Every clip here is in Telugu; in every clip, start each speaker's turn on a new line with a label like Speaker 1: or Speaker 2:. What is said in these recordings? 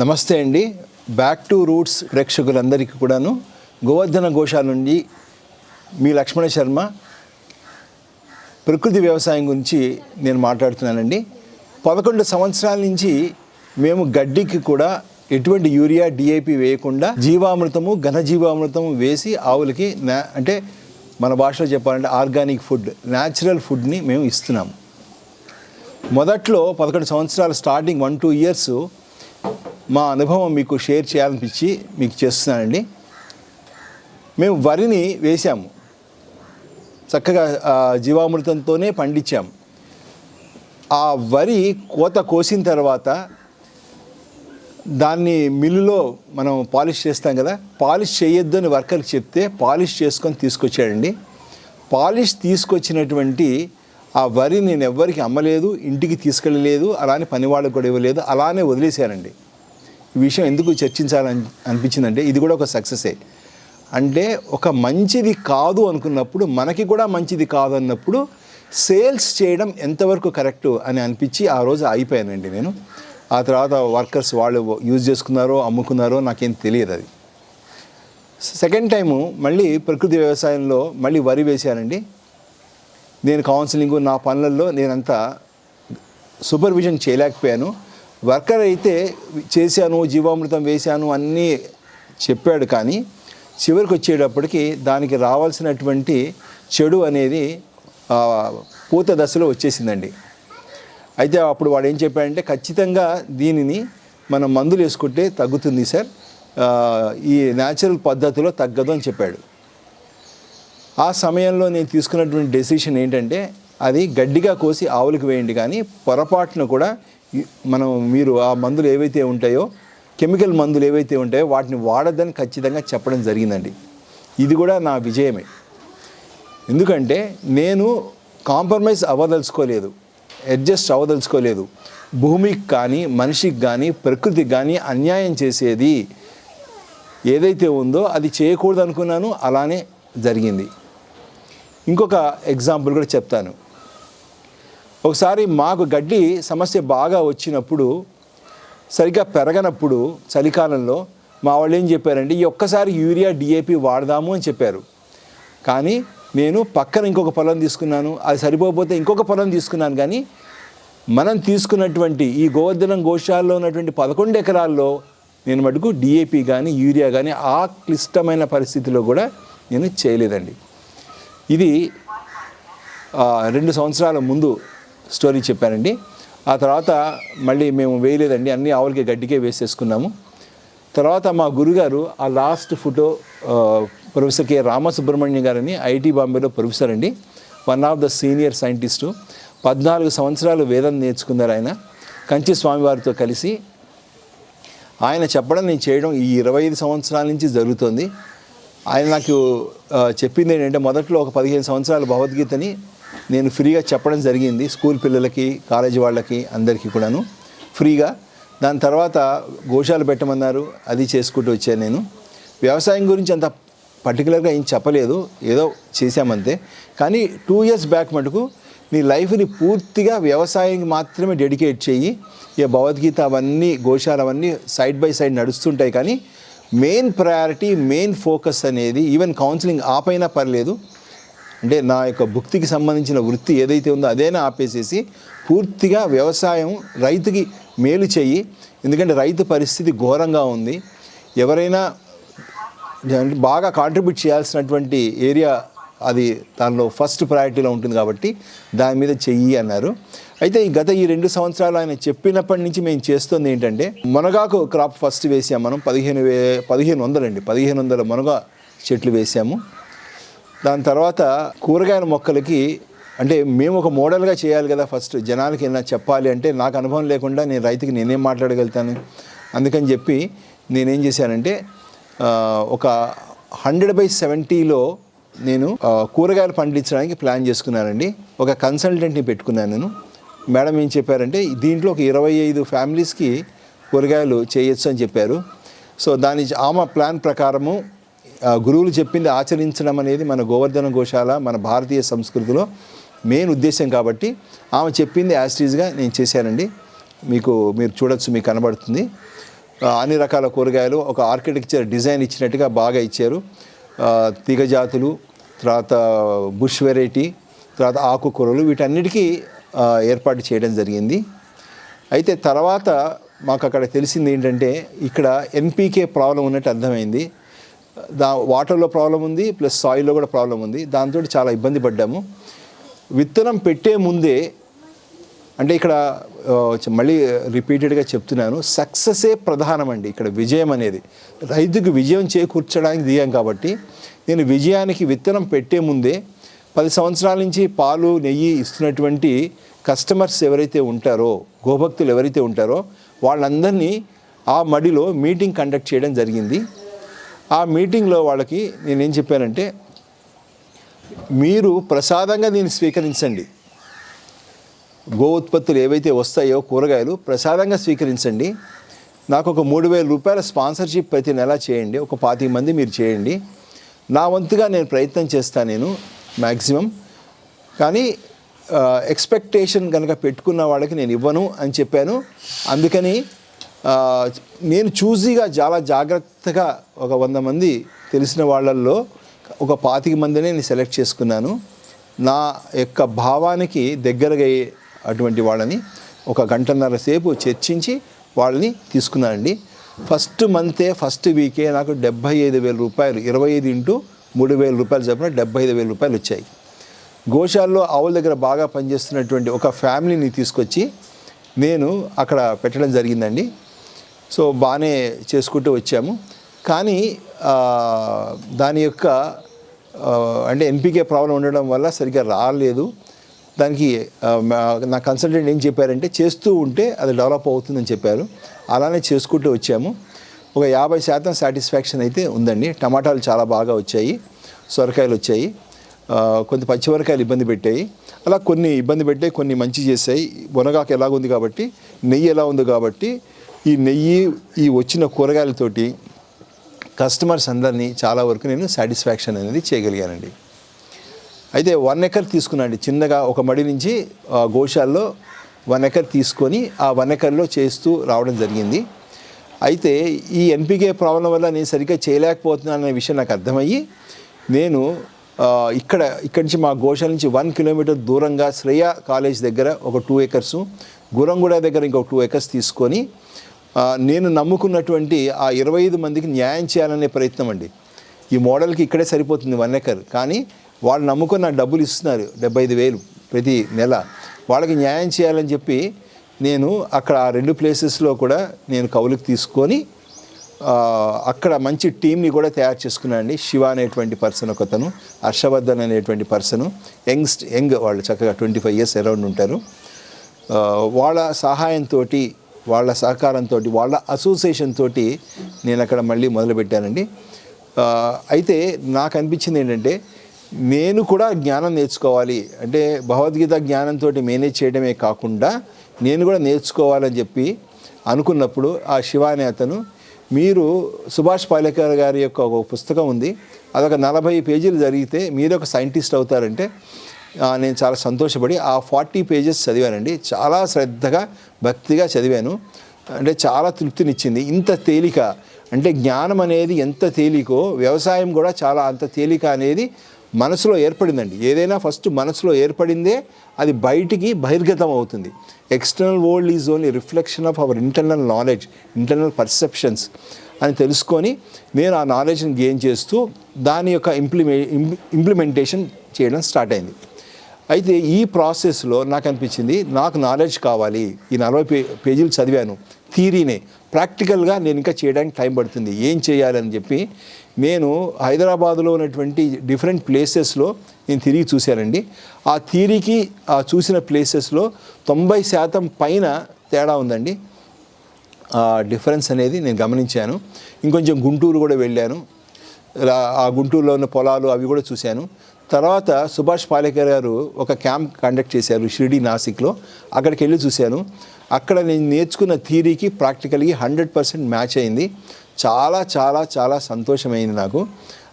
Speaker 1: నమస్తే అండి. బ్యాక్ టు రూట్స్ ప్రేక్షకులందరికీ కూడాను గోవర్ధన ఘోషాల నుండి మీ లక్ష్మణ శర్మ ప్రకృతి వ్యవసాయం గురించి నేను మాట్లాడుతున్నానండి. పదకొండు సంవత్సరాల నుంచి మేము గడ్డికి కూడా ఎటువంటి యూరియా డిఏపి వేయకుండా జీవామృతము ఘన జీవామృతము వేసి ఆవులకి నా అంటే మన భాషలో చెప్పాలంటే ఆర్గానిక్ ఫుడ్ న్యాచురల్ ఫుడ్ని మేము ఇస్తున్నాము. మొదట్లో పదకొండు సంవత్సరాలు స్టార్టింగ్ వన్ టూ ఇయర్స్ మా అనుభవం మీకు షేర్ చేయాలనిపించి మీకు చేస్తున్నానండి. మేము వరిని వేసాము. చక్కగా జీవామృతంతోనే పండించాము. ఆ వరి కోత కోసిన తర్వాత దాన్ని మిల్లులో మనం పాలిష్ చేస్తాం కదా పాలిష్ చేయొద్దు అని వర్కర్కి చెప్తే పాలిష్ చేసుకొని తీసుకొచ్చాడండి. పాలిష్ తీసుకొచ్చినటువంటి ఆ వరి నేను ఎవ్వరికి అమ్మలేదు ఇంటికి తీసుకెళ్ళలేదు అలానే పనివాళ్ళకు కూడా ఇవ్వలేదు అలానే వదిలేశానండి. ఈ విషయం ఎందుకు చర్చించాలని అనిపించిందంటే ఇది కూడా ఒక సక్సెసే అంటే ఒక మంచిది కాదు అనుకున్నప్పుడు మనకి కూడా మంచిది కాదు అన్నప్పుడు సేల్స్ చేయడం ఎంతవరకు కరెక్టు అని అనిపించి ఆ రోజు అయిపోయానండి నేను. ఆ తర్వాత వర్కర్స్ వాళ్ళు యూజ్ చేసుకున్నారో అమ్ముకున్నారో నాకేం తెలియదు అది. సెకండ్ టైము మళ్ళీ ప్రకృతి వ్యవసాయంలో మళ్ళీ వరి వేశానండి. నేను కౌన్సిలింగ్ నా పనులలో నేనంతా సూపర్విజన్ చేయలేకపోయాను. వర్కర్ అయితే చేశాను జీవామృతం వేశాను అన్నీ చెప్పాడు కానీ చివరికి వచ్చేటప్పటికి దానికి రావాల్సినటువంటి చెడు అనేది పూత దశలో వచ్చేసిందండి. అయితే అప్పుడు వాడు ఏం చెప్పాడంటే ఖచ్చితంగా దీనిని మనం మందులు వేసుకుంటే తగ్గుతుంది సార్. ఈ న్యాచురల్ పద్ధతిలో తగ్గదు అని చెప్పాడు. ఆ సమయంలో నేను తీసుకున్నటువంటి డెసిషన్ ఏంటంటే అది గడ్డిగా కోసి ఆవులకు వేయండి కానీ పొరపాటున కూడా మనం మీరు ఆ మందులు ఏవైతే ఉంటాయో కెమికల్ మందులు ఏవైతే ఉంటాయో వాటిని వాడద్దని ఖచ్చితంగా చెప్పడం జరిగిందండి. ఇది కూడా నా విజయమే. ఎందుకంటే నేను కాంప్రమైజ్ అవ్వదలుచుకోలేదు అడ్జస్ట్ అవ్వదలుచుకోలేదు. భూమికి కానీ మనిషికి కానీ ప్రకృతికి కానీ అన్యాయం చేసేది ఏదైతే ఉందో అది చేయకూడదు అనుకున్నాను అలానే జరిగింది. ఇంకొక ఎగ్జాంపుల్ కూడా చెప్తాను. ఒకసారి మాకు గడ్డి సమస్య బాగా వచ్చినప్పుడు సరిగ్గా పెరగనప్పుడు చలికాలంలో మా వాళ్ళు ఏం చెప్పారంటే ఈ ఒక్కసారి యూరియా డిఏపి వాడదాము అని చెప్పారు. కానీ నేను పక్కన ఇంకొక పొలం తీసుకున్నాను అది సరిపోకపోతే ఇంకొక పొలం తీసుకున్నాను. కానీ మనం తీసుకున్నటువంటి ఈ గోవర్ధనం గోశాలలో ఉన్నటువంటి పదకొండు ఎకరాల్లో నేను మటుకు డిఏపి కానీ యూరియా కానీ ఆ క్లిష్టమైన పరిస్థితిలో కూడా నేను చేయలేదండి. ఇది రెండు సంవత్సరాల ముందు స్టోరీ చెప్పానండి ఆ తర్వాత మళ్ళీ మేము వేయలేదండి. అన్ని ఆవులకి గడ్డికే వేసేసుకున్నాము. తర్వాత మా గురుగారు ఆ last photo professor K. Ramasubrahmanyam గారని ఐటీ బాంబేలో ప్రొఫెసర్ అండి. One of the senior scientist. పద్నాలుగు సంవత్సరాలు వేదం నేర్చుకున్నారు ఆయన. కంచి స్వామివారితో కలిసి ఆయన చెప్పడం నేను చేయడం ఈ ఇరవై ఐదు సంవత్సరాల నుంచి జరుగుతుంది. ఆయన నాకు చెప్పింది ఏంటంటే మొదట్లో ఒక పదిహేను సంవత్సరాలు భగవద్గీతని నేను ఫ్రీగా చెప్పడం జరిగింది స్కూల్ పిల్లలకి కాలేజీ వాళ్ళకి అందరికీ కూడాను. ఫ్రీగా. దాని తర్వాత గోశాలు పెట్టమన్నారు. అది చేసుకుంటూ వచ్చాను నేను. వ్యవసాయం గురించి అంత పర్టికులర్గా ఏం చెప్పలేదు. ఏదో చేశామంతే. కానీ టూ ఇయర్స్ బ్యాక్ మటుకు నీ లైఫ్ని పూర్తిగా వ్యవసాయానికి మాత్రమే డెడికేట్ చేయి. ఇక భగవద్గీత అవన్నీ గోశాల అవన్నీ సైడ్ బై సైడ్ నడుస్తుంటాయి కానీ మెయిన్ ప్రయారిటీ మెయిన్ ఫోకస్ అనేది ఈవెన్ కౌన్సిలింగ్ ఆపైనా పర్లేదు. అంటే నా యొక్క భుక్తికి సంబంధించిన వృత్తి ఏదైతే ఉందో అదేనా ఆపేసేసి పూర్తిగా వ్యవసాయం రైతుకి మేలు చెయ్యి ఎందుకంటే రైతు పరిస్థితి ఘోరంగా ఉంది. ఎవరైనా బాగా కాంట్రిబ్యూట్ చేయాల్సినటువంటి ఏరియా అది దానిలో ఫస్ట్ ప్రయారిటీలో ఉంటుంది కాబట్టి దాని మీద చెయ్యి అన్నారు. అయితే ఈ గత ఈ రెండు సంవత్సరాలు ఆయన చెప్పినప్పటి నుంచి మేము చేస్తుంది ఏంటంటే మునగాకు క్రాప్ ఫస్ట్ వేసాం మనం. పదిహేను వే పదిహేను వందలండి. పదిహేను వందల మునగ చెట్లు వేసాము. దాని తర్వాత కూరగాయల మొక్కలకి అంటే మేము ఒక మోడల్గా చేయాలి కదా ఫస్ట్ జనాలకి ఏమైనా చెప్పాలి అంటే నాకు అనుభవం లేకుండా నేను రైతుకి నేనేం మాట్లాడగలుగుతాను? అందుకని చెప్పి నేనేం చేశానంటే ఒక హండ్రెడ్ బై సెవెంటీలో నేను కూరగాయలు పండించడానికి ప్లాన్ చేసుకున్నానండి. ఒక కన్సల్టెంట్ని పెట్టుకున్నాను నేను. మేడం ఏం చెప్పారంటే దీంట్లో ఒక ఇరవై ఐదు ఫ్యామిలీస్కి కూరగాయలు చేయొచ్చు అని చెప్పారు. సో దాని ఆమె ప్లాన్ ప్రకారము గురువులు చెప్పింది ఆచరించడం అనేది మన గోవర్ధన గోశాల మన భారతీయ సంస్కృతిలో మెయిన్ ఉద్దేశం కాబట్టి ఆమె చెప్పింది యాస్టీజ్గా నేను చేశానండి. మీకు మీరు చూడొచ్చు మీకు కనబడుతుంది. అన్ని రకాల కూరగాయలు ఒక ఆర్కిటెక్చర్ డిజైన్ ఇచ్చినట్టుగా బాగా ఇచ్చారు. తీగజాతులు తర్వాత బుష్ వెరైటీ తర్వాత ఆకుకూరలు వీటన్నిటికీ ఏర్పాటు చేయడం జరిగింది. అయితే తర్వాత మాకు అక్కడ తెలిసింది ఏంటంటే ఇక్కడ ఎన్పీకే ప్రాబ్లం ఉన్నట్టు అర్థమైంది. దా వాటర్లో ప్రాబ్లం ఉంది ప్లస్ సాయిల్లో కూడా ప్రాబ్లం ఉంది. దాంతో చాలా ఇబ్బంది పడ్డాము. విత్తనం పెట్టే ముందే అంటే ఇక్కడ మళ్ళీ రిపీటెడ్గా చెప్తున్నాను సక్సెసే ప్రధానమండి ఇక్కడ విజయం అనేది. రైతుకు విజయం చేకూర్చడానికి దిగాం కాబట్టి నేను విజయానికి విత్తనం పెట్టే ముందే పది సంవత్సరాల నుంచి పాలు నెయ్యి ఇస్తున్నటువంటి కస్టమర్స్ ఎవరైతే ఉంటారో గోభక్తులు ఎవరైతే ఉంటారో వాళ్ళందరినీ ఆ మడిలో మీటింగ్ కండక్ట్ చేయడం జరిగింది. ఆ మీటింగ్లో వాళ్ళకి నేనేం చెప్పానంటే మీరు ప్రసాదంగా దీన్ని స్వీకరించండి. గో ఉత్పత్తులు ఏవైతే వస్తాయో కూరగాయలు ప్రసాదంగా స్వీకరించండి. నాకు ఒక మూడు వేల రూపాయల స్పాన్సర్షిప్ ప్రతి నెల చేయండి. ఒక పాతిక మంది మీరు చేయండి. నా వంతుగా నేను ప్రయత్నం చేస్తాను నేను మ్యాక్సిమం కానీ ఎక్స్పెక్టేషన్ కనుక పెట్టుకున్న వాళ్ళకి నేను ఇవ్వను అని చెప్పాను. అందుకని నేను చూసిగా చాలా జాగ్రత్తగా ఒక వంద మంది తెలిసిన వాళ్ళల్లో ఒక పాతిక మందిని నేను సెలెక్ట్ చేసుకున్నాను. నా యొక్క భావానికి దగ్గరగా అటువంటి వాళ్ళని ఒక గంటన్నర సేపు చర్చించి వాళ్ళని తీసుకున్నానండి. ఫస్ట్ మంతే ఫస్ట్ వీకే నాకు డెబ్బై ఐదు వేల రూపాయలు ఇరవై ఐదు ఇంటూ మూడు వేల రూపాయలు చెప్పిన డెబ్బై ఐదు వేల రూపాయలు వచ్చాయి. గోశాల్లో ఆవుల దగ్గర బాగా పనిచేస్తున్నటువంటి ఒక ఫ్యామిలీని తీసుకొచ్చి నేను అక్కడ పెట్టడం జరిగిందండి. సో బాగానే చేసుకుంటూ వచ్చాము. కానీ దాని యొక్క అంటే ఎన్పికే ప్రాబ్లం ఉండడం వల్ల సరిగ్గా రాలేదు. దానికి నా కన్సల్టెంట్ ఏం చెప్పారంటే చేస్తూ ఉంటే అది డెవలప్ అవుతుందని చెప్పారు. అలానే చేసుకుంటూ వచ్చాము. ఒక యాభై శాతం సాటిస్ఫాక్షన్ అయితే ఉందండి. టమాటాలు చాలా బాగా వచ్చాయి. సొరకాయలు వచ్చాయి. కొంత పచ్చిమిరకాయలు ఇబ్బంది పెట్టాయి. అలా కొన్ని ఇబ్బంది పెట్టాయి కొన్ని మంచి చేసాయి బొనగాకు ఎలాగుంది కాబట్టి నెయ్యి ఎలా ఉంది కాబట్టి ఈ నెయ్యి ఈ వచ్చిన కూరగాయలతోటి కస్టమర్స్ అందరినీ చాలా వరకు నేను సాటిస్ఫాక్షన్ అనేది చేయగలిగానండి. అయితే వన్ ఎకర్ తీసుకున్నాండి చిన్నగా ఒక మడి నుంచి గోశాల్లో వన్ ఎకర్ తీసుకొని ఆ వన్ ఎకర్లో చేస్తూ రావడం జరిగింది. అయితే ఈ ఎన్పికే ప్రాబ్లం వల్ల నేను సరిగ్గా చేయలేకపోతున్నాను అనే విషయం నాకు అర్థమయ్యి నేను ఇక్కడ ఇక్కడి నుంచి మా గోశాల నుంచి వన్ కిలోమీటర్ దూరంగా శ్రేయ కాలేజ్ దగ్గర ఒక టూ ఎకర్స్ గురంగూడ దగ్గర ఇంకొక టూ ఎకర్స్ తీసుకొని నేను నమ్ముకున్నటువంటి ఆ ఇరవై ఐదు మందికి న్యాయం చేయాలనే ప్రయత్నం అండి. ఈ మోడల్కి ఇక్కడే సరిపోతుంది వన్ ఎకర్. కానీ వాళ్ళు నమ్ముకున్న నాకు డబ్బులు ఇస్తున్నారు డెబ్బై ఐదు వేలు ప్రతి నెల. వాళ్ళకి న్యాయం చేయాలని చెప్పి నేను అక్కడ ఆ రెండు ప్లేసెస్లో కూడా నేను కవులకు తీసుకొని అక్కడ మంచి టీంని కూడా తయారు చేసుకున్నానండి శివ అనేటువంటి పర్సన్ ఒకతను హర్షవర్ధన్ అనేటువంటి పర్సను యంగ్స్ట్ యంగ్ వాళ్ళు చక్కగా ట్వంటీ ఫైవ్ ఇయర్స్ అరౌండ్ ఉంటారు. వాళ్ళ సహాయంతో వాళ్ళ సహకారంతో వాళ్ళ అసోసియేషన్ తోటి నేను అక్కడ మళ్ళీ మొదలుపెట్టానండి. అయితే నాకు అనిపించింది ఏంటంటే నేను కూడా జ్ఞానం నేర్చుకోవాలి. అంటే భగవద్గీత జ్ఞానంతో మేనేజ్ చేయడమే కాకుండా నేను కూడా నేర్చుకోవాలని చెప్పి అనుకున్నప్పుడు ఆ శివ అనే అతను మీరు సుభాష్ పాలేకర్ గారి యొక్క ఒక పుస్తకం ఉంది. అదొక నలభై పేజీలు జరిగితే మీరు ఒక సైంటిస్ట్ అవుతారంటే నేను చాలా సంతోషపడి ఆ ఫార్టీ పేజెస్ చదివానండి. చాలా శ్రద్ధగా భక్తిగా చదివాను. అంటే చాలా తృప్తినిచ్చింది. ఇంత తేలిక అంటే జ్ఞానం అనేది ఎంత తేలికో వ్యవసాయం కూడా చాలా అంత తేలిక అనేది మనసులో ఏర్పడిందండి. ఏదైనా ఫస్ట్ మనసులో ఏర్పడిందే అది బయటికి బహిర్గతం అవుతుంది. External world is only reflection of our internal knowledge internal perceptions అని తెలుసుకొని నేను ఆ నాలెడ్జ్ని గెయిన్ చేస్తూ దాని యొక్క ఇంప్లిమే ఇంప్లిమెంటేషన్ చేయడం స్టార్ట్ అయింది. అయితే ఈ ప్రాసెస్లో నాకు అనిపించింది నాకు నాలెడ్జ్ కావాలి. ఈ నలభై పే పేజీలు చదివాను. థీరీనే ప్రాక్టికల్గా నేను ఇంకా చేయడానికి టైం పడుతుంది. ఏం చేయాలని చెప్పి నేను హైదరాబాద్లో ఉన్నటువంటి డిఫరెంట్ ప్లేసెస్లో నేను తిరిగి చూశానండి. ఆ థీరీకి ఆ చూసిన ప్లేసెస్లో తొంభై శాతం పైన తేడా ఉందండి. ఆ డిఫరెన్స్ అనేది నేను గమనించాను. ఇంకొంచెం గుంటూరు కూడా వెళ్ళాను. ఆ గుంటూరులో ఉన్న పొలాలు అవి కూడా చూశాను. తర్వాత సుభాష్ పాలేకర్ గారు ఒక క్యాంప్ కండక్ట్ చేశారు షిరిడి నాసిక్లో. అక్కడికి వెళ్ళి చూశాను. అక్కడ నేను నేర్చుకున్న థీరీకి ప్రాక్టికల్కి హండ్రెడ్ పర్సెంట్ మ్యాచ్ అయింది. చాలా చాలా చాలా సంతోషమైంది నాకు.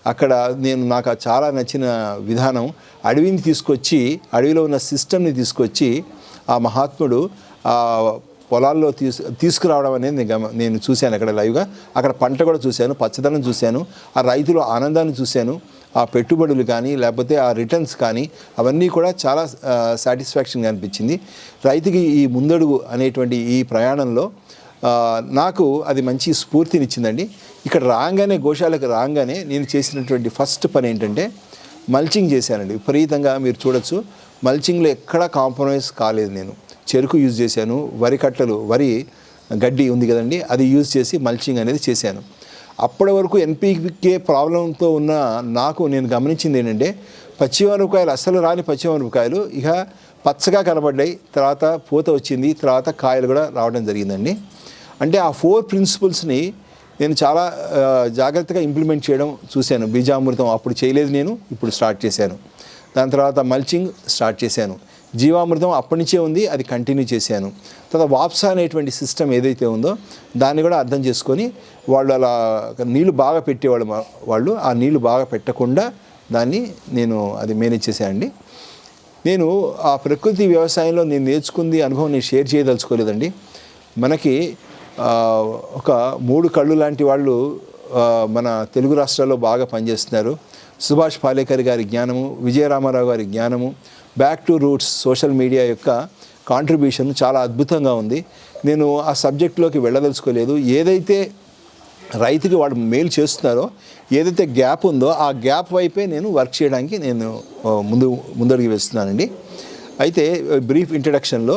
Speaker 1: అక్కడ నేను నాకు చాలా నచ్చిన విధానం అడవిని తీసుకొచ్చి అడవిలో ఉన్న సిస్టమ్ని తీసుకొచ్చి ఆ మహాత్ముడు ఆ పొలాల్లో తీసు తీసుకురావడం అనేది నేను నేను చూశాను అక్కడ లైవ్గా. అక్కడ పంట కూడా చూశాను పచ్చదనం చూశాను ఆ రైతుల ఆనందాన్ని చూశాను. ఆ పెట్టుబడులు కానీ లేకపోతే ఆ రిటర్న్స్ కానీ అవన్నీ కూడా చాలా సాటిస్ఫాక్షన్గా అనిపించింది. రైతుకి ఈ ముందడుగు అనేటువంటి ఈ ప్రయాణంలో నాకు అది మంచి స్ఫూర్తినిచ్చిందండి. ఇక్కడ రాగానే గోశాలకు రాగానే నేను చేసినటువంటి ఫస్ట్ పని ఏంటంటే మల్చింగ్ చేశానండి. విపరీతంగా మీరు చూడొచ్చు మల్చింగ్లో ఎక్కడా కాంప్రమైజ్ కాలేదు నేను. చెరుకు యూజ్ చేశాను వరి కట్టలు వరి గడ్డి ఉంది కదండి అది యూజ్ చేసి మల్చింగ్ అనేది చేశాను. అప్పటి వరకు ఎన్పికే ప్రాబ్లంతో ఉన్న నాకు నేను గమనించింది ఏంటంటే పచ్చిమిరపకాయలు అస్సలు రాని పచ్చిమిరపకాయలు ఇక పచ్చగా కనబడ్డాయి తర్వాత పూత వచ్చింది తర్వాత కాయలు కూడా రావడం జరిగిందండి. అంటే ఆ ఫోర్ ప్రిన్సిపల్స్ని నేను చాలా జాగ్రత్తగా ఇంప్లిమెంట్ చేయడం చూశాను. బీజామృతం అప్పుడు చేయలేదు నేను ఇప్పుడు స్టార్ట్ చేశాను. దాని తర్వాత మల్చింగ్ స్టార్ట్ చేశాను. జీవామృతం అప్పటి నుంచే ఉంది అది కంటిన్యూ చేశాను. తర్వాత వాప్సా అనేటువంటి సిస్టమ్ ఏదైతే ఉందో దాన్ని కూడా అర్థం చేసుకొని వాళ్ళు అలా నీళ్ళు బాగా పెట్టేవాళ్ళు వాళ్ళు. ఆ నీళ్ళు బాగా పెట్టకుండా దాన్ని నేను అది మేనేజ్ చేశానండి. నేను ఆ ప్రకృతి వ్యవసాయంలో నేను నేర్చుకుంది అనుభవం నేను షేర్ చేయదలుచుకోలేదండి. మనకి ఒక మూడు కళ్ళు లాంటి వాళ్ళు మన తెలుగు రాష్ట్రాల్లో బాగా పనిచేస్తున్నారు. సుభాష్ పాలేకర్ గారి జ్ఞానము విజయరామారావు గారి జ్ఞానము back to roots social media యొక్క కాంట్రిబ్యూషన్ చాలా అద్భుతంగా ఉంది. నేను ఆ సబ్జెక్ట్లోకి వెళ్ళదలుచుకోలేదు. ఏదైతే రైతుకి వాడు మేలు చేస్తున్నారో ఏదైతే గ్యాప్ ఉందో ఆ గ్యాప్ వైపే నేను వర్క్ చేయడానికి నేను ముందు ముందడుగు వేస్తున్నానండి. అయితే బ్రీఫ్ ఇంట్రడక్షన్లో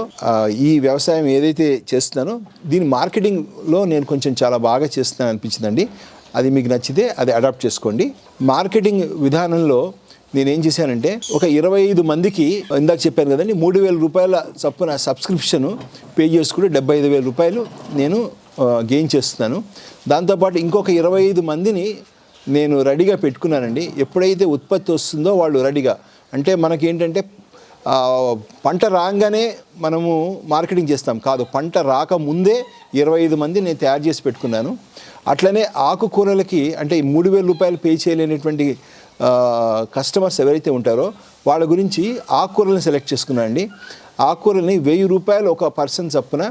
Speaker 1: ఈ వ్యవసాయం ఏదైతే చేస్తున్నానో దీని మార్కెటింగ్లో నేను కొంచెం చాలా బాగా చేస్తున్నాను అనిపించిందండి. అది మీకు నచ్చితే అది అడాప్ట్ చేసుకోండి. మార్కెటింగ్ విధానంలో నేనేం చేశానంటే ఒక ఇరవై ఐదు మందికి ఇందాక చెప్పాను కదండి మూడు వేల రూపాయల చప్పున సబ్స్క్రిప్షన్ పే చేసుకుంటే డెబ్బై ఐదు వేల రూపాయలు నేను గెయిన్ చేస్తున్నాను. దాంతోపాటు ఇంకొక ఇరవై ఐదు మందిని నేను రెడీగా పెట్టుకున్నానండి. ఎప్పుడైతే ఉత్పత్తి వస్తుందో వాళ్ళు రెడీగా అంటే మనకేంటంటే ఏంటంటే పంట రాగానే మనము మార్కెటింగ్ చేస్తాం. కాదు పంట రాకముందే ఇరవై ఐదు మంది నేను తయారు చేసి పెట్టుకున్నాను. అట్లనే ఆకుకూరలకి అంటే ఈ మూడు వేల రూపాయలు పే చేయలేనటువంటి కస్టమర్స్ ఎవరైతే ఉంటారో వాళ్ళ గురించి ఆకుకూరలను సెలెక్ట్ చేసుకున్నానండి ఆకుకూరల్ని వెయ్యి రూపాయలు ఒక పర్సన్ చప్పున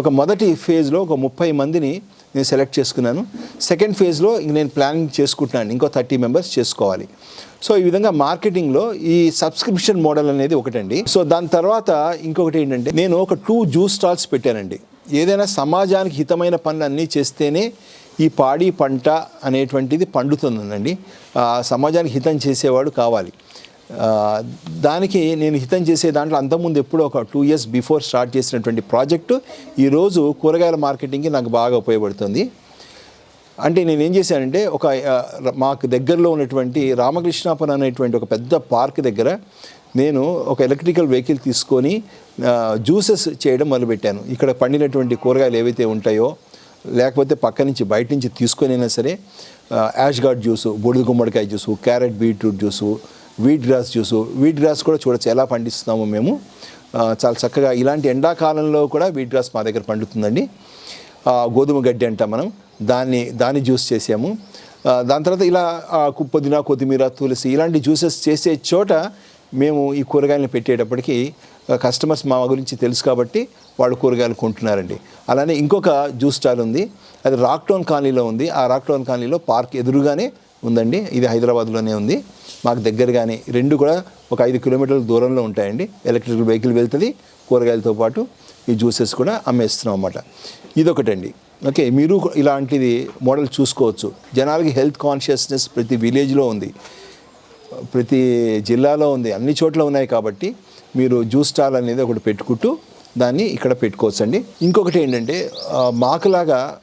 Speaker 1: ఒక మొదటి ఫేజ్లో ఒక ముప్పై మందిని నేను సెలెక్ట్ చేసుకున్నాను. సెకండ్ ఫేజ్లో ఇంక నేను ప్లానింగ్ చేసుకుంటున్నాను ఇంకో థర్టీ మెంబర్స్ చేసుకోవాలి. సో ఈ విధంగా మార్కెటింగ్లో ఈ సబ్స్క్రిప్షన్ మోడల్ అనేది ఒకటండి. సో దాని తర్వాత ఇంకొకటి ఏంటంటే నేను ఒక టూ జ్యూస్ స్టాల్స్ పెట్టానండి. ఏదైనా సమాజానికి హితమైన పనులు అన్నీ చేస్తేనే ఈ పాడి పంట అనేటువంటిది పండుతుందండి. సమాజానికి హితం చేసేవాడు కావాలి. దానికి నేను హితం చేసే దాంట్లో అంతకుముందు ఎప్పుడో ఒక టూ ఇయర్స్ బిఫోర్ స్టార్ట్ చేసినటువంటి ప్రాజెక్టు ఈరోజు కూరగాయల మార్కెటింగ్కి నాకు బాగా ఉపయోగపడుతుంది. అంటే నేను ఏం చేశానంటే ఒక మాకు దగ్గరలో ఉన్నటువంటి రామకృష్ణాపురం అనేటువంటి ఒక పెద్ద పార్క్ దగ్గర నేను ఒక ఎలక్ట్రికల్ వెహికల్ తీసుకొని జ్యూసెస్ చేయడం మొదలుపెట్టాను. ఇక్కడ పండినటువంటి కూరగాయలు ఏవైతే ఉంటాయో లేకపోతే పక్క నుంచి బయట నుంచి తీసుకొనైనా సరే యాష్ గార్డ్ జ్యూసు బూడిద గుమ్మడికాయ juice carrot beetroot juice wheat grass juice wheat grass కూడా చూడొచ్చు. ఎలా పండిస్తున్నామో మేము. చాలా చక్కగా ఇలాంటి ఎండాకాలంలో కూడా వీట్ గ్రాస్ మా దగ్గర పండుతుందండి. గోధుమ గడ్డి అంటాం మనం. దాన్ని దాన్ని జ్యూస్ చేసాము. దాని తర్వాత ఇలా పుదీనా కొత్తిమీర తులసి ఇలాంటి జ్యూసెస్ చేసే చోట మేము ఈ కూరగాయలను పెట్టేటప్పటికి కస్టమర్స్ మా గురించి తెలుసు కాబట్టి వాళ్ళు కూరగాయలు కొంటున్నారండి. అలానే ఇంకొక జ్యూస్ స్టాల్ ఉంది. అది రాక్టౌన్ కాలనీలో ఉంది. ఆ రాక్టౌన్ కాలనీలో పార్క్ ఎదురుగానే ఉందండి. ఇది హైదరాబాద్లోనే ఉంది. మాకు దగ్గరగానే రెండు కూడా ఒక ఐదు కిలోమీటర్ల దూరంలో ఉంటాయండి. ఎలక్ట్రికల్ వెహికల్ వెళ్తుంది. కూరగాయలతో పాటు ఈ జ్యూసెస్ కూడా అమ్మేస్తున్నాం అన్నమాట. ఇదొకటండి. ఓకే మీరు ఇలాంటిది మోడల్ చూసుకోవచ్చు. జనాలకి హెల్త్ కాన్షియస్నెస్ ప్రతి విలేజ్లో ఉంది. ప్రతి జిల్లాలో ఉంది. అన్ని చోట్ల ఉన్నాయి కాబట్టి మీరు జ్యూస్ స్టాల్ అనేది ఒకటి పెట్టుకుంటూ దాన్ని ఇక్కడ పెట్టుకోవచ్చు అండి ఇంకొకటి ఏంటంటే మాకులాగా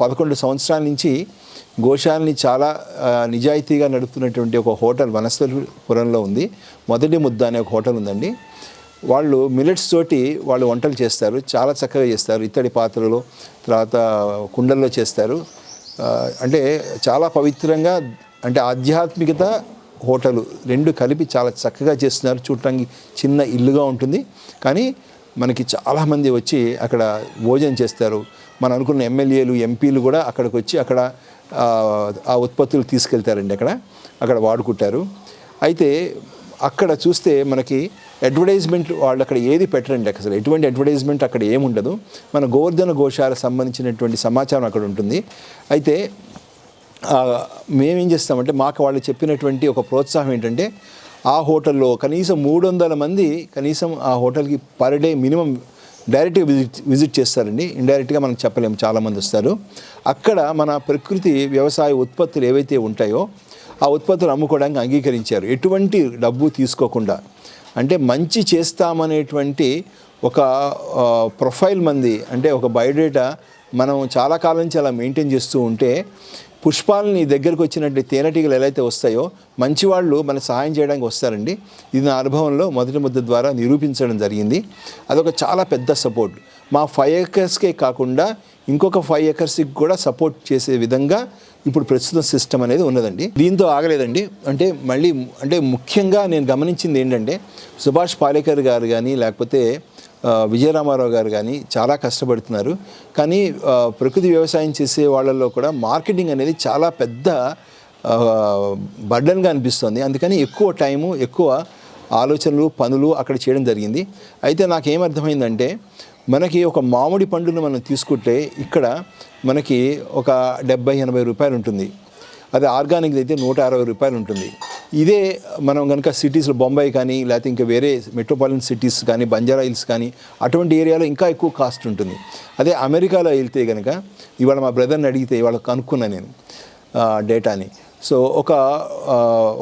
Speaker 1: పదకొండు సంవత్సరాల నుంచి గోశాలని చాలా నిజాయితీగా నడుపుతున్నటువంటి ఒక హోటల్ వనస్థలిపురంలో ఉంది. మొదటి ముద్ద అనే ఒక హోటల్ ఉందండి. వాళ్ళు మిలెట్స్ తోటి వాళ్ళు వంటలు చేస్తారు. చాలా చక్కగా చేస్తారు. ఇత్తడి పాత్రలో తర్వాత కుండల్లో చేస్తారు. అంటే చాలా పవిత్రంగా అంటే ఆధ్యాత్మికత హోటల్ రెండు కలిపి చాలా చక్కగా చేస్తున్నారు. చూడటానికి చిన్న ఇల్లుగా ఉంటుంది. కానీ మనకి చాలామంది వచ్చి అక్కడ భోజనం చేస్తారు. మనం అనుకున్న ఎమ్మెల్యేలు ఎంపీలు కూడా అక్కడికి వచ్చి అక్కడ ఆ, ఉత్పత్తులు తీసుకెళ్తారండి అక్కడ. అక్కడ వాడుకుంటారు. అయితే అక్కడ చూస్తే మనకి అడ్వర్టైజ్మెంట్ వాళ్ళు అక్కడ ఏది పెట్టరండి అసలు. ఎటువంటి అడ్వర్టైజ్మెంట్ అక్కడ ఏముండదు. మన గోవర్ధన ఘోషాలకు సంబంధించినటువంటి సమాచారం అక్కడ ఉంటుంది. అయితే మేమేం చేస్తామంటే మాకు వాళ్ళు చెప్పినటువంటి ఒక ప్రోత్సాహం ఏంటంటే ఆ హోటల్లో కనీసం మూడు వందల మంది కనీసం ఆ హోటల్కి పర్ డే మినిమం డైరెక్ట్గా విజిట్ విజిట్ చేస్తారండి. ఇండైరెక్ట్గా మనం చెప్పలేము చాలామంది వస్తారు. అక్కడ మన ప్రకృతి వ్యవసాయ ఉత్పత్తులు ఏవైతే ఉంటాయో ఆ ఉత్పత్తులు అమ్ముకోవడానికి అంగీకరించారు. ఎటువంటి డబ్బు తీసుకోకుండా. అంటే మంచి చేస్తామనేటువంటి ఒక ప్రొఫైల్ మంది అంటే ఒక బయోడేటా మనం చాలా కాలం నుంచి అలా మెయింటైన్ చేస్తూ ఉంటే పుష్పాలని దగ్గరకు వచ్చినట్టు తేనెటీగలు ఎలా అయితే వస్తాయో మంచి వాళ్ళు మన సహాయం చేయడానికి వస్తారండి. ఇది నా అనుభవంలో మొదటి ముద్ద ద్వారా నిరూపించడం జరిగింది. అదొక చాలా పెద్ద సపోర్ట్. మా ఫైవ్ ఏకర్స్కే కాకుండా ఇంకొక ఫైవ్ ఏకర్స్కి కూడా సపోర్ట్ చేసే విధంగా ఇప్పుడు ప్రస్తుతం సిస్టమ్ అనేది ఉన్నదండి. దీంతో ఆగలేదండి. అంటే మళ్ళీ అంటే ముఖ్యంగా నేను గమనించింది ఏంటంటే సుభాష్ పాలేకర్ గారు కానీ లేకపోతే విజయరామారావు గారు కానీ చాలా కష్టపడుతున్నారు. కానీ ప్రకృతి వ్యవసాయం చేసే వాళ్ళల్లో కూడా మార్కెటింగ్ అనేది చాలా పెద్ద బర్డన్గా అనిపిస్తుంది. అందుకని ఎక్కువ టైము ఎక్కువ ఆలోచనలు పనులు అక్కడ చేయడం జరిగింది. అయితే నాకేమర్థమైందంటే మనకి ఒక మామిడి పండును మనం తీసుకుంటే ఇక్కడ మనకి ఒక డెబ్బై ఎనభై రూపాయలు ఉంటుంది. అది ఆర్గానిక్ అయితే నూట అరవై రూపాయలు ఉంటుంది. ఇదే మనం కనుక సిటీస్లో బొంబాయి కానీ లేకపోతే ఇంకా వేరే మెట్రోపాలిటన్ సిటీస్ కానీ బంజారా హిల్స్ కానీ అటువంటి ఏరియాలో ఇంకా ఎక్కువ కాస్ట్ ఉంటుంది. అదే అమెరికాలో వెళ్తే కనుక ఇవాళ మా బ్రదర్ని అడిగితే ఇవాళ కనుక్కున్నా నేను డేటాని సో ఒక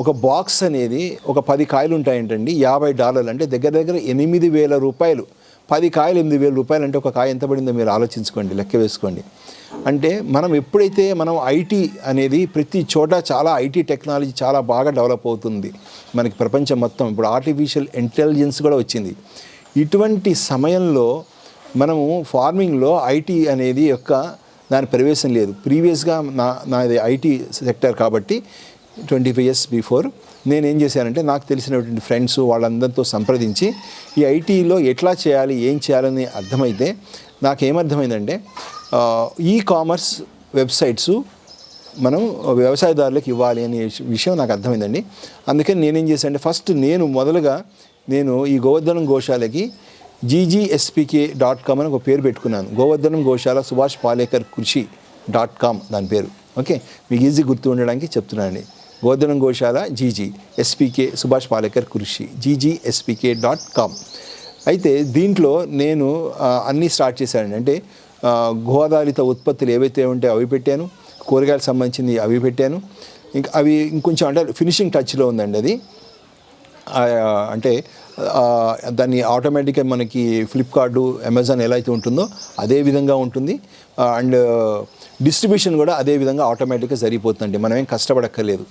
Speaker 1: ఒక బాక్స్ అనేది ఒక పది కాయలు ఉంటాయంటండి యాభై డాలర్లు. అంటే దగ్గర దగ్గర ఎనిమిది వేల రూపాయలు పది కాయలు ఎనిమిది వేల రూపాయలు అంటే ఒక కాయ ఎంత పడిందో మీరు ఆలోచించుకోండి లెక్క వేసుకోండి. అంటే మనం ఎప్పుడైతే మనం ఐటీ అనేది ప్రతి చోట చాలా ఐటీ టెక్నాలజీ చాలా బాగా డెవలప్ అవుతుంది మనకి ప్రపంచం మొత్తం. ఇప్పుడు ఆర్టిఫిషియల్ ఇంటెలిజెన్స్ కూడా వచ్చింది. ఇటువంటి సమయంలో మనము ఫార్మింగ్లో ఐటీ అనేది యొక్క దాని ప్రవేశం లేదు. ప్రీవియస్గా నా నాది ఐటీ సెక్టర్ కాబట్టి ట్వంటీ ఫైవ్ ఇయర్స్ బిఫోర్ నేను ఏం చేశానంటే నాకు తెలిసినటువంటి ఫ్రెండ్స్ వాళ్ళందరితో సంప్రదించి ఈ ఐటీలో ఎట్లా చేయాలి ఏం చేయాలని అర్థమైతే నాకేమర్థమైందంటే ఈ కామర్స్ వెబ్సైట్స్ మనం వ్యవసాయదారులకు ఇవ్వాలి అనే విషయం నాకు అర్థమైందండి. అందుకని నేనేం చేశానంటే ఫస్ట్ నేను మొదలుగా నేను ఈ గోవర్ధనం గోశాలకి జీజీఎస్పీకే డాట్ కామ్ అని ఒక పేరు పెట్టుకున్నాను. గోవర్ధనం గోశాల సుభాష్ పాలేకర్ కృషి డాట్ కామ్ దాని పేరు. ఓకే? మీకు ఈజీ గుర్తు ఉండడానికి చెప్తున్నానండి. గోవర్ధనం గోశాల జీజీ ఎస్పీకే సుభాష్ పాలేకర్ కృషి జీజీ ఎస్పీకే డాట్ కామ్ అయితే దీంట్లో నేను అన్నీ స్టార్ట్ చేశానండి. అంటే గోదాలిత గోదారిత ఉత్పత్తులు ఏవైతే ఉంటాయో అవి పెట్టాను కూరగాయలకు సంబంధించింది అవి పెట్టాను. ఇంకా అవి ఇంకొంచెం అంటే ఫినిషింగ్ టచ్లో ఉందండి అది. అంటే దాన్ని ఆటోమేటిక్గా మనకి ఫ్లిప్కార్టు అమెజాన్ ఎలా అయితే ఉంటుందో అదే విధంగా ఉంటుంది. అండ్ డిస్ట్రిబ్యూషన్ కూడా అదే విధంగా ఆటోమేటిక్గా సరిపోతుందండి. మనమేం కష్టపడక్కర్లేదు.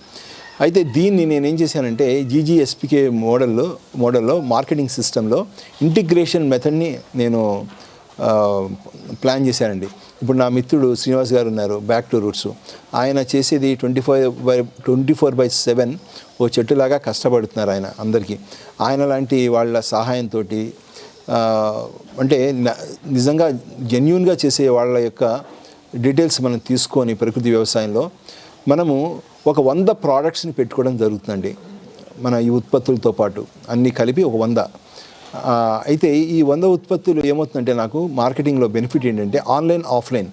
Speaker 1: అయితే దీన్ని నేను ఏం చేశానంటే జీజీఎస్పికే మోడల్లో మోడల్లో మార్కెటింగ్ సిస్టంలో ఇంటిగ్రేషన్ మెథడ్ని నేను ప్లాన్ చేశారండి. ఇప్పుడు నా మిత్రుడు శ్రీనివాస్ గారు ఉన్నారు బ్యాక్ టు రూట్స్ ఆయన చేసేది twenty five by twenty four by seven ఓ చెట్టులాగా కష్టపడుతున్నారు ఆయన అందరికీ. ఆయన లాంటి వాళ్ళ సహాయంతో అంటే నిజంగా జెన్యున్గా చేసే వాళ్ళ యొక్క డీటెయిల్స్ మనం తీసుకొని ప్రకృతి వ్యవసాయంలో మనము ఒక వంద ప్రోడక్ట్స్ని పెట్టుకోవడం జరుగుతుందండి. మన ఈ ఉత్పత్తులతో పాటు అన్నీ కలిపి ఒక వంద. అయితే ఈ వంద ఉత్పత్తులు ఏమవుతుందంటే నాకు మార్కెటింగ్లో బెనిఫిట్ ఏంటంటే ఆన్లైన్ ఆఫ్లైన్.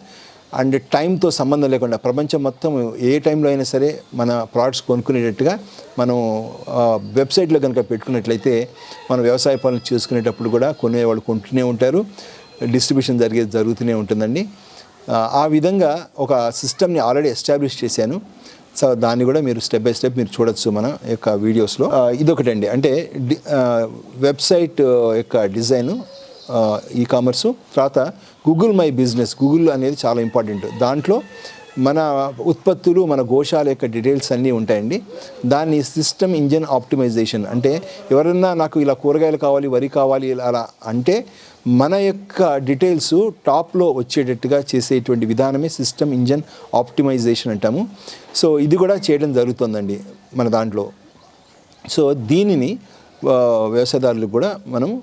Speaker 1: అండ్ టైంతో సంబంధం లేకుండా ప్రపంచం మొత్తం ఏ టైంలో అయినా సరే మన ప్రోడక్ట్స్ కొనుక్కునేటట్టుగా మనం వెబ్సైట్లో కనుక పెట్టుకున్నట్లయితే మన వ్యవసాయ పనులు చేసుకునేటప్పుడు కూడా కొనేవాళ్ళు కొంటూనే ఉంటారు. డిస్ట్రిబ్యూషన్ జరిగేది జరుగుతూనే ఉంటుందండి. ఆ విధంగా ఒక సిస్టమ్ని ఆల్రెడీ ఎస్టాబ్లిష్ చేశాను. సో దాన్ని కూడా మీరు స్టెప్ బై స్టెప్ మీరు చూడొచ్చు మన యొక్క వీడియోస్లో ఇదొకటండి. అంటే డి వెబ్సైట్ యొక్క డిజైను ఈ కామర్సు తర్వాత గూగుల్ మై బిజినెస్ గూగుల్ అనేది చాలా ఇంపార్టెంట్ దాంట్లో మన ఉత్పత్తులు మన గోశాల యొక్క డీటెయిల్స్ అన్నీ ఉంటాయండి. దాన్ని సిస్టమ్ ఇంజన్ ఆప్టిమైజేషన్ అంటే ఎవరన్నా నాకు ఇలా కూరగాయలు కావాలి వరి కావాలి అలా అంటే మన యొక్క డీటెయిల్స్ టాప్లో వచ్చేటట్టుగా చేసేటువంటి విధానమే సిస్టమ్ ఇంజన్ ఆప్టిమైజేషన్ అంటాము. సో ఇది కూడా చేయడం జరుగుతుందండి మన దాంట్లో. సో దీనిని వ్యవసాయదారులకు కూడా మనం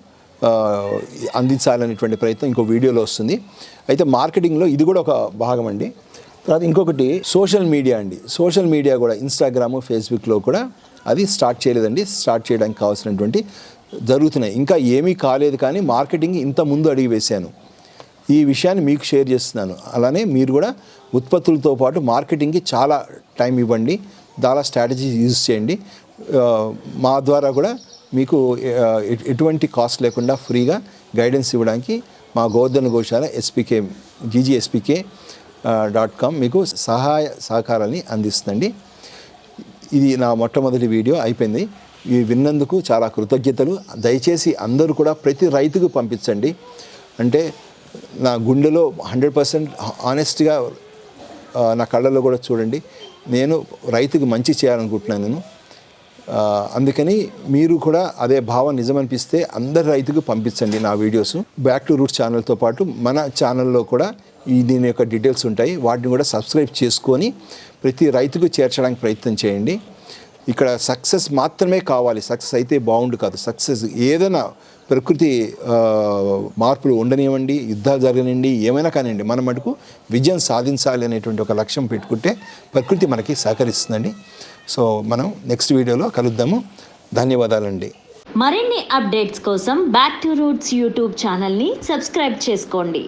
Speaker 1: అందించాలనేటువంటి ప్రయత్నం ఇంకో వీడియోలో వస్తుంది. అయితే మార్కెటింగ్లో ఇది కూడా ఒక భాగం అండి. తర్వాత ఇంకొకటి సోషల్ మీడియా అండి. సోషల్ మీడియా కూడా ఇన్స్టాగ్రాము ఫేస్బుక్లో కూడా అది స్టార్ట్ చేయలేదండి. స్టార్ట్ చేయడానికి కావాల్సినటువంటి జరుగుతున్నాయి. ఇంకా ఏమీ కాలేదు కానీ మార్కెటింగ్ ఇంత ముందు అడిగి వేశాను. ఈ విషయాన్ని మీకు షేర్ చేస్తున్నాను. అలానే మీరు కూడా ఉత్పత్తులతో పాటు మార్కెటింగ్కి చాలా టైం ఇవ్వండి. చాలా స్ట్రాటజీ యూజ్ చేయండి. మా ద్వారా కూడా మీకు ఎటువంటి కాస్ట్ లేకుండా ఫ్రీగా గైడెన్స్ ఇవ్వడానికి మా గోవర్ధన గోశాల ఎస్పీకే జీజీఎస్పీకే డాట్ కామ్ మీకు సహాయ సహకారాన్ని అందిస్తుందండి. ఇది నా మొట్టమొదటి వీడియో అయిపోయింది. ఇవి విన్నందుకు చాలా కృతజ్ఞతలు. దయచేసి అందరూ కూడా ప్రతి రైతుకు పంపించండి. అంటే నా గుండెలో హండ్రెడ్ పర్సెంట్ ఆనెస్ట్గా నా కళ్ళలో కూడా చూడండి. నేను రైతుకు మంచి చేయాలనుకుంటున్నాను నేను. అందుకని మీరు కూడా అదే భావం నిజమనిపిస్తే అందరి రైతుకు పంపించండి నా వీడియోస్. బ్యాక్ టు రూట్ ఛానల్తో పాటు మన ఛానల్లో కూడా ఈ దీని యొక్క డీటెయిల్స్ ఉంటాయి. వాటిని కూడా సబ్స్క్రైబ్ చేసుకొని ప్రతి రైతుకు చేర్చడానికి ప్రయత్నం చేయండి. ఇక్కడ సక్సెస్ మాత్రమే కావాలి. సక్సెస్ అయితే బాగుండు కాదు. సక్సెస్ ఏదైనా ప్రకృతి మార్పులు ఉండనివ్వండి యుద్ధాలు జరగనివ్వండి ఏమైనా కానివ్వండి మన మటుకు విజయం సాధించాలి అనేటువంటి ఒక లక్ష్యం పెట్టుకుంటే ప్రకృతి మనకి సహకరిస్తుందండి. సో మనం నెక్స్ట్ వీడియోలో కలుద్దాము. ధన్యవాదాలండి.
Speaker 2: మరిన్ని అప్డేట్స్ కోసం బ్యాక్ టు రూట్స్ యూట్యూబ్ ఛానల్ని సబ్స్క్రైబ్ చేసుకోండి.